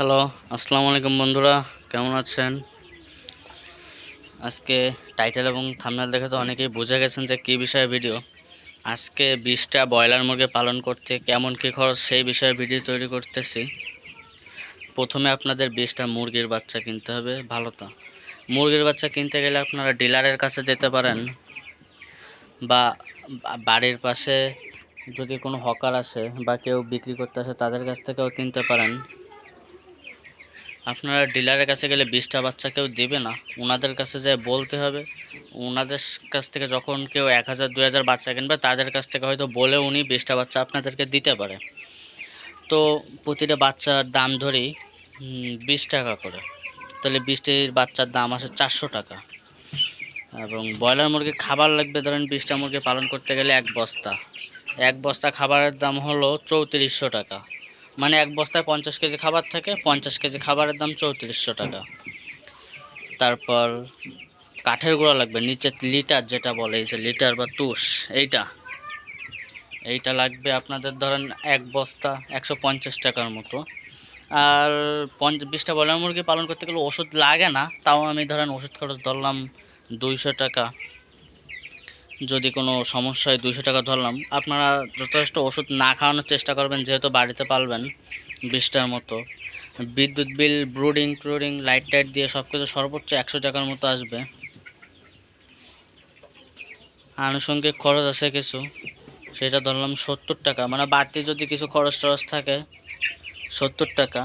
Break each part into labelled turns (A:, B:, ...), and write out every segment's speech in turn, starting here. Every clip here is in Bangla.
A: হ্যালো আসসালামু আলাইকুম বন্ধুরা, কেমন আছেন? আজকে টাইটেল এবং থামনেল দেখে তো অনেকেই বুঝে গেছেন যে কী বিষয়ে ভিডিও আজকে বিশটা ব্রয়লার মুরগি পালন করতে কেমন কী খরচ সেই বিষয়ে ভিডিও তৈরি করতেছি। প্রথমে আপনাদের বিশটা মুরগির বাচ্চা কিনতে হবে, ভালো তো। মুরগির বাচ্চা কিনতে গেলে আপনারা ডিলারের কাছে যেতে পারেন, বা বাড়ির পাশে যদি কোনো হকার আসে বা কেউ বিক্রি করতে আসে তাদের কাছ থেকেও কিনতে পারেন। আপনারা ডিলারের কাছে গেলে বিশটা বাচ্চা কেউ দেবে না। ওনাদের কাছে যে বলতে হবে ওনাদের কাছ থেকে যখন কেউ এক হাজার দু হাজার বাচ্চা কিনবে, তাদের কাছ থেকে হয়তো বলে উনি বিশটা বাচ্চা আপনাদেরকে দিতে পারে। তো প্রতিটা বাচ্চার দাম ধরি বিশ টাকা করে। তাহলে বিশটির বাচ্চার দাম আসে চারশো টাকা। এবং ব্রয়লার মুরগির খাবার লাগবে, ধরেন বিশটা মুরগি পালন করতে গেলে এক বস্তা। এক বস্তা খাবারের দাম হলো চৌত্রিশশো টাকা। মানে এক বস্তায় পঞ্চাশ কেজি খাবার থাকে, পঞ্চাশ কেজি খাবারের দাম চৌত্রিশশো টাকা। তারপর কাঠের গুঁড়া লাগবে, নিচে লিটার যেটা বলে, এই যে লিটার বা তুষ, এইটা। এইটা লাগবে আপনাদের ধরেন এক বস্তা একশো পঞ্চাশ টাকার মতো। আর পঞ্চ বিশটা ব্রয়লার মুরগি পালন করতে গেলে ওষুধ লাগে না, তাও আমি ধরেন ওষুধ খরচ ধরলাম দুইশো টাকা। যদি কোনো সমস্যা হয় দুশো টাকা ধরলাম, আপনারা যথেষ্ট ওষুধ না খাওয়ানোর চেষ্টা করবেন, যেহেতু বাড়িতে পালবেন বিশটার মতো। বিদ্যুৎ বিল, ব্রুডিং, ট্রুডিং, লাইট টাইট দিয়ে সব কিছু সর্বোচ্চ একশো টাকার মতো আসবে। আনুষঙ্গিক খরচ আছে কিছু, সেটা ধরলাম সত্তর টাকা। মানে বাড়তি যদি কিছু খরচ টরচ থাকে সত্তর টাকা,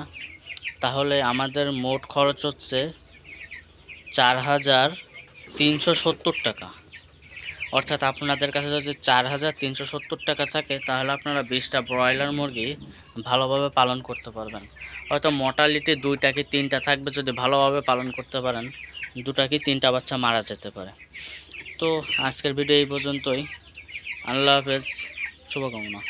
A: তাহলে আমাদের মোট খরচ হচ্ছে চার হাজার তিনশো সত্তর টাকা। অর্থাৎ আপনাদের কাছে যদি চার হাজার তিনশো সত্তর টাকা থাকে, তাহলে আপনারা বিশটা ব্রয়লার মুরগি ভালোভাবে পালন করতে পারবেন। হয়তো মর্টালিটি দুইটা কি তিনটা থাকবে যদি ভালোভাবে পালন করতে পারেন, দুটা কি তিনটা বাচ্চা মারা যেতে পারে। তো আজকের ভিডিও এই পর্যন্তই। আল্লাহ হাফেজ। শুভকামনা।